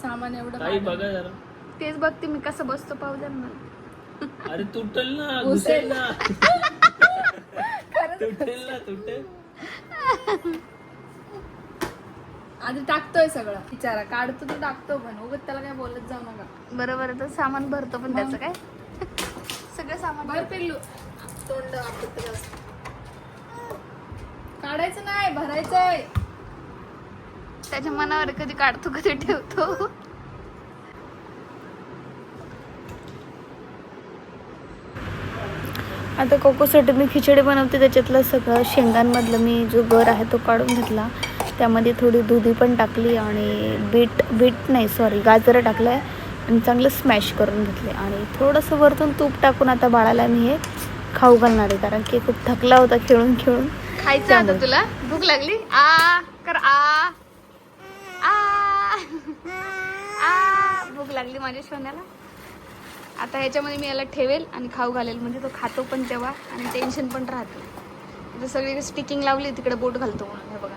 सामान एवढं भारी. बघा जरा. तेच बघते मी कसं बसतो पाहू द्या ना मला. अरे तुटल ना घुसेल. ना. तुटेल ना तुटेल. आधी टाकतोय सगळं बिचारा. काढतो तो टाकतो पण. उगत त्याला काय बोलत जाऊ नका. बरोबर आहे तर सामान भरतो पण त्याचं काय? सगळं सामान भर पिल्लू. तोंड आपटत. काढायचं नाही भरायचंय. त्याच्या मनावर कधी काढतो कधी ठेवतो. आता कोकोसाठी मी खिचडी बनवते त्याच्यातलं सगळं शेंगांमधलं मी जो गर आहे तो काढून घेतला. त्यामध्ये थोडी दुधी पण टाकली आणि बीट बीट नाही सॉरी गाजरं टाकलं आहे आणि चांगलं स्मॅश करून घेतले. आणि थोडंसं वरतून तूप टाकून आता बाळाला मी हे खाऊ घालणार आहे कारण की खूप थकला होता खेळून खेळून खायचं आता तुला? भूक लागली? आ कर आ. आ भूक लागली माझ्या सोन्याला आता ह्याच्यामध्ये मी याला ठेवेल आणि खाऊ घालेल. म्हणजे तो खातो पण तेव्हा आणि टेन्शन पण राहतो. आता सगळी स्टिकिंग लावली तिकडे बोट घालतो म्हणून. हे बघा.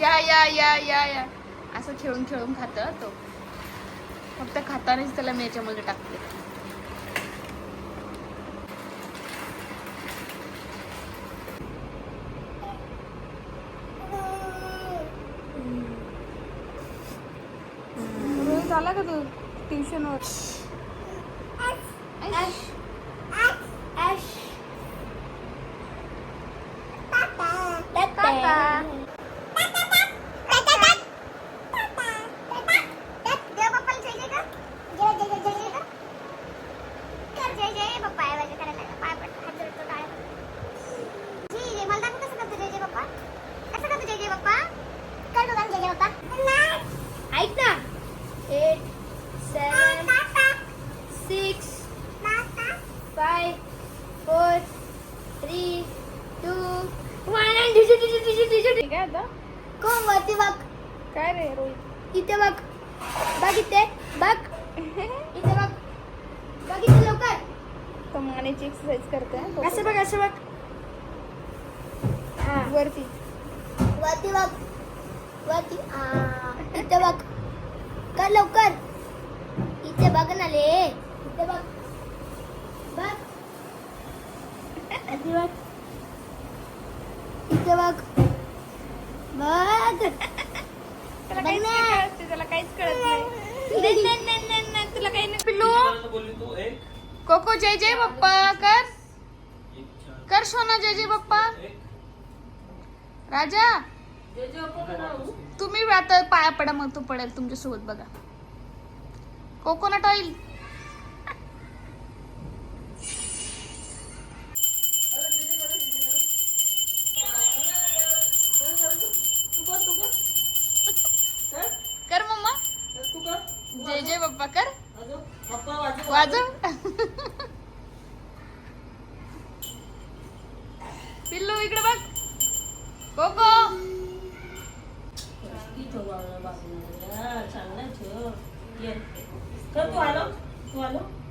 या या या या या. असं खेळून खेळून खात तो. फक्त खातानाच त्याला मी याच्यामध्ये टाकते. কেন काय रे रोहित? इथे बघ. बघ इथे. बघ. इथे बघ. बघ इथे लवकर. तो मानेची एक्सरसाइज करते असं बघ असं बघ. हा. वरती. वरती बघ. वरती. आ इथे बघ. कर लवकर. इथे बघ ना ले. इथे बघ. बघ. इथे बघ इथे बघ बघ त्याला बघ काहीच ना. नाही कळत ते, त्याला काहीच कळत नाही नाही, नाही, नाही, नाही, नाही, तुला काही नाही पिल्लू किती बोलली तू एक कोको जय जय पप्पा कर. कर सोना जय जय पप्पा राजा तुम्ही आता पाया पडा मग तो पडेल तुमच्यासोबत बघा. कोकोनट ऑइल कर मम्मा. जय जय पप्पा कर वाजव.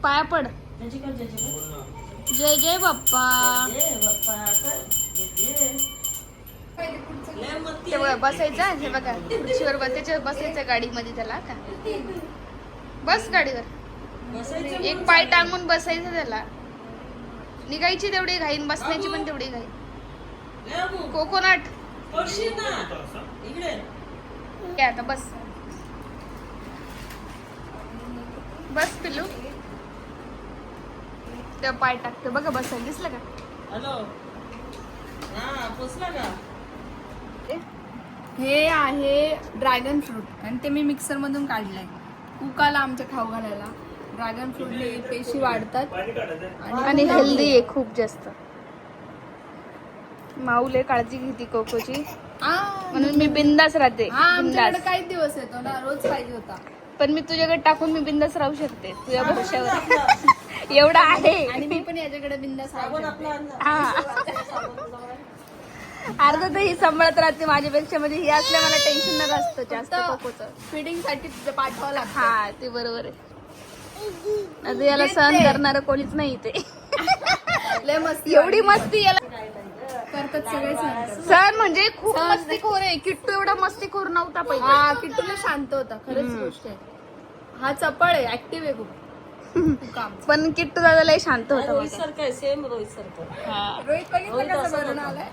पाया पड. जय जय बाप्पा. बघा बसायचं हे बघा खुर्चीवर बसायचं बसायचं गाडीमध्ये त्याला का? बस गाडीवर. एक पाय टांगून बसायचं त्याला. निघायची तेवढी घाईन बसण्याची पण तेवढी घाई कोकोनट. आता बस पिल्लू ते पाय टाकते. बघा बसायला दिसलं का? हे आहे ड्रॅगन फ्रूट. आणि ते मी मिक्सर मधून काढलंय. कुकाला आमच्या खाऊ घालायला. ड्रॅगन फ्रूटने पेशी वाढतात. आणि हेल्दी आहे खूप जास्त. माऊले काळजी घेते कोकोची. आ, म्हणून मी बिंदास राहते. हा बिंदास. काही दिवस येतो ना रोज पाहिजे होता. पण मी तुझ्याकडे टाकून मी बिंदास राहू शकते. तुझ्या भरोशावर. एवढा आहे. आणि मी पण याच्याकडे बिंदास. हा. अर्धा तर ही सांभाळत राहते माझ्यापेक्षा म्हणजे ही असल्या मला टेन्शन न असतं जास्त कोकोचं. फिडिंगसाठी तिथे पाठवावं लागतं. हा ते बरोबर आहे. आता याला सहन करणार कोणीच नाही इथे. लय मस्ती एवढी मस्ती याला. करतात सगळे म्हणजे खूप मस्तीखोर आहे. किट्टू एवढा मस्तीखोर नव्हता पहिले. हा किट्टूला शांत होता. खरंच गोष्ट आहे. हा चपळ आहे ऍक्टिव्ह आहे खूप. पण किट्टू दादा लय शांत होता रोहित. सारखं आहे सेम रोहित सारखं रोहित बघितलं कसं भरून आलाय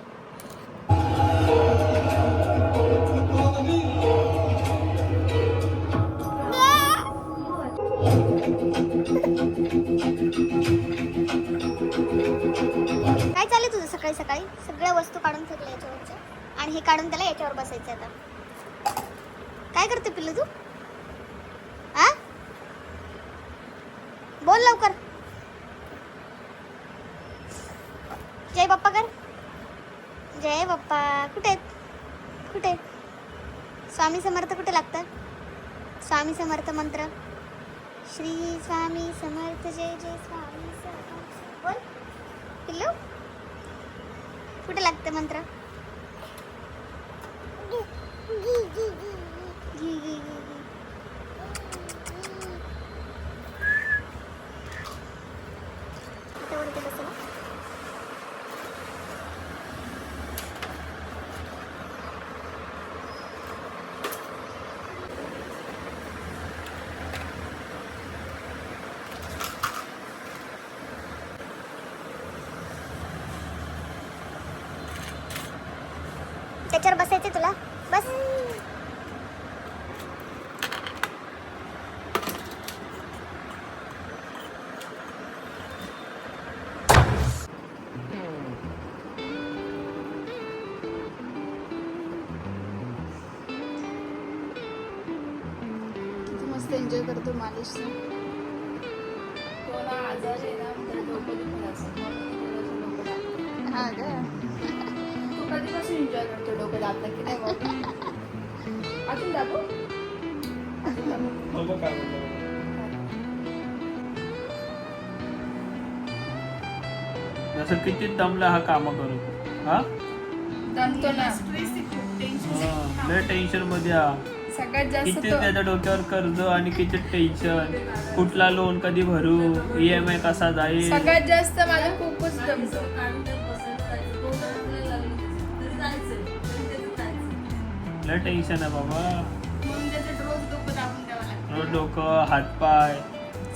काय चालेल तुझं सकाळी सकाळी? सगळ्या वस्तू काढून फेकल्या याच्यावरच्या आणि हे काढून त्याला याच्यावर बसायचं आता. काय करते पिल्लू तू आ बोल लवकर जय बाप्पा कर जय बाप्पा कुठे आहेत कुठे स्वामी समर्थ कुठे लागतात स्वामी समर्थ मंत्र. श्री स्वामी समर्थ जय जय स्वामी समर्थ. बोल. पिल्लू. कुठं लागतं मंत्र? त्याच्यावर बसायचे तुला बस मस्त एन्जॉय करतो ना आजार आहे ना. हा का? कधीपासून एन्जॉय करतो डोकं दाबता की नाही मग अजून दाबू? अजून दाबू बाबा काय बोलतो जसं किती दमला हा काम करू? हा? दमतो ना. हा, लय टेन्शनमध्ये हा. सगळ्यात जास्त किती तो त्याच्या डोक्यावर कर्ज आणि किती टेन्शन कुठला लोन कधी भरू? ई एम आय कसा जाईल? सगळ्यात जास्त माझं खूपच दमतो. लय टेन्शन आहे बाबा. म्हणून त्याचं रोज डोकं दाबून द्यावं लागतं. रोज डोकं हातपाय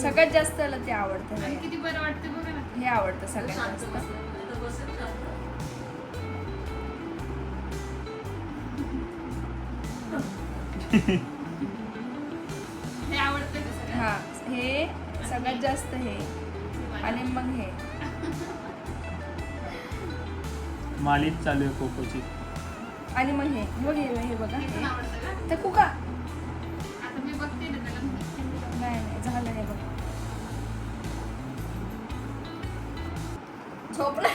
सगळ्यात जास्त त्याला ते आवडतं. किती बरं वाटतं बघा ना. हे आवडतं सगळ्यात जास्त. हे आवडतं हा हे सगळ्यात जास्त हे. आणि मग हे. मालिश चालू आहे कोकोची. आणि मग हे मग हे हे बघा. ते तर कुका. नाही नाही झालं हे बघ. झोपला.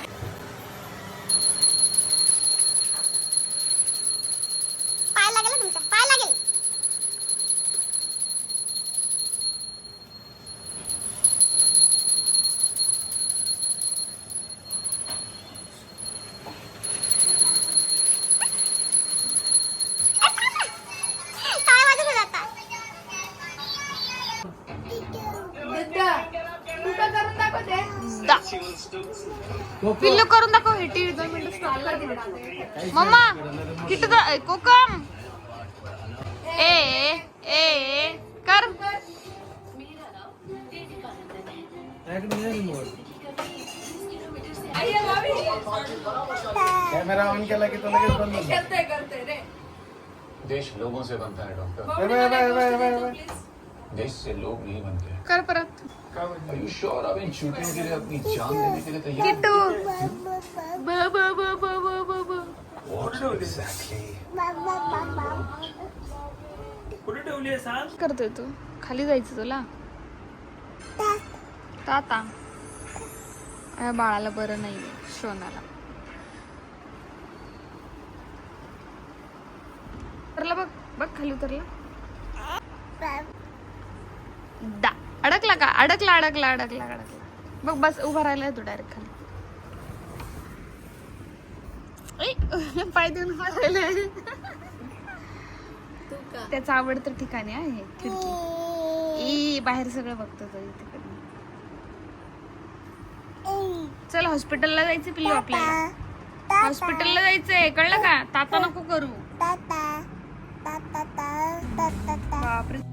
पिल्लू करूँ दाखव हिटी दोन मिनिटं स्टॉप कर मम्मा हिट कोकम! ए ए कर. कैमरा ऑन केला लगे तो लगे बंद करते करते रे. देश लोगों से बनता है डॉक्टर देश से लोग नहीं बनते। कर पर Are you sure? इन शूटिंग के लिए अपनी जान देने के लिए तैयार किट्टू। ब ब ब ब ब ब ब। What exactly? कुठे ठेवली आहे सांग करतोय तू? खाली जायचं तुला? ताता. या बाळाला बरं नाही शोनाला. उतरला बघ बघ खाली उतरला. दा. अडकला का? अडकला अडकला अडकला अडकला. बघ बस उभा राहिला तू डायरेक्ट खाली. पाय देऊन उभा राहिलाय. त्याचं आवडतं ठिकाण आहे खिडकी. ई बाहेर सगळं बघतो तो तिकडनं चल हॉस्पिटलला जायचं पिल्लू आपल्याला. हॉस्पिटलला जायचंय कळलं का? ताता नको करू. बापरे.